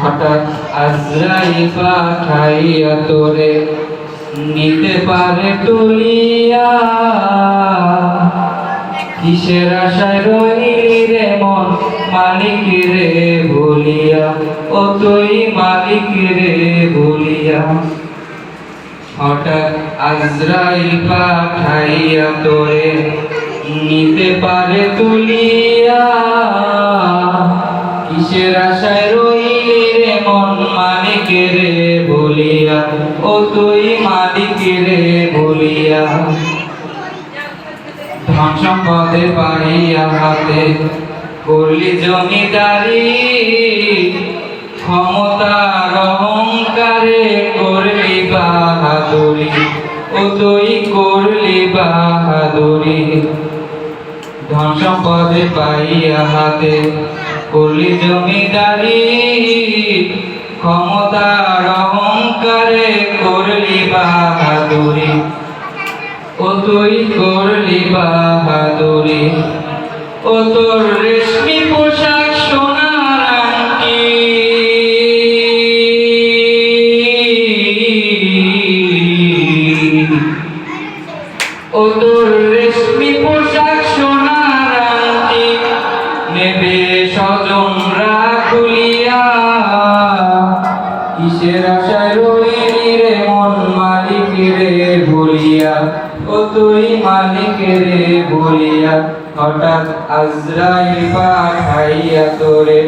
হঠাৎ আজরাইল পাঠাইয়া তোরে নিতে পারে তুলিয়া। কিসের আশায় রইলি রে মন মালিক রে বলিয়া, ও তুই মালিক রে বলিয়া। হঠাৎ আজরাইল পাঠাইয়া তোরে নিতে পারে তুলিয়া। কিসের আশায় ও তুই মালিক রে বলিয়া। ধন সম্পদে পাইয়া হাতে করলি জমিদারি, ক্ষমতার অহংকারে করলি বাহাদুরি, ও তুই করলি বাহাদুরি। ধন সম্পদে পাইয়া হাতে করলি জমিদারি, ক্ষমতার অহংকারে করলি বাহাদুরি। ও তুই করলি বাহাদুরি। ও তোর রেশমি কিসের আশায় রইলি রে মন মালিক রে ভুলিয়া ও তুই মালিক রে ভুলিয়া হঠাৎ আজরাইল পাঠাইয়া তোরে।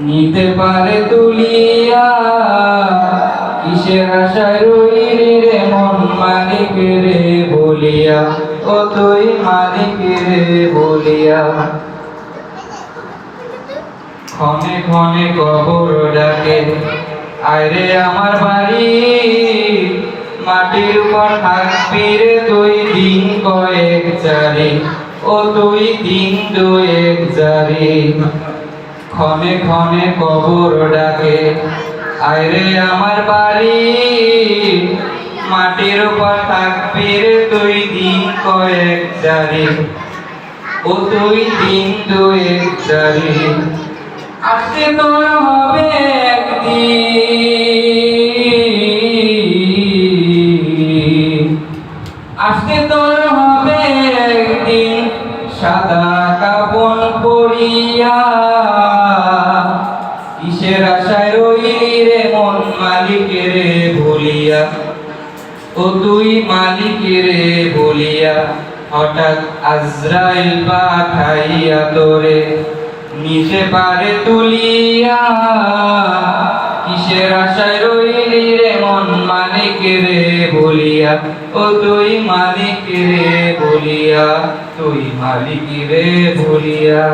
নিতে পারে তুলিয়া, কিসের আশায় রইলি রে মন মালিক রে বলিয়া? ও তুই মালিক রে বলিয়া। ক্ষণে ক্ষণে কবর ডাকে। আরে আমার বাড়ি, মাটির উপর থাকবি রে তুই দিন কয়েক চারি, ও তুই দিন দুয়েক চারি। ক্ষণে ক্ষণে কবর ডাকে আরে আমার বাড়ি, মাটির উপর থাকবি রে তুই দিন কয়েক চারি, ও তুই দিন দুয়েক চারি। আসতে তোর হবে একদিন। আসতে তোর হবে একদিন সাদা কাপন পরিয়া। কিসের আশায় রইলি রে মন মালিক রে ভুলিয়া? ও তুই মালিক রে বলিয়া হঠাৎ আজরাইল পাঠাইয়া তোরে। নিতে পারে তুলিয়া কিসের আশায় রইলি রে মন মালিক রে বলিয়া? ও তুই মালিক রে বলিয়া, তুই মালিক রে বলিয়া।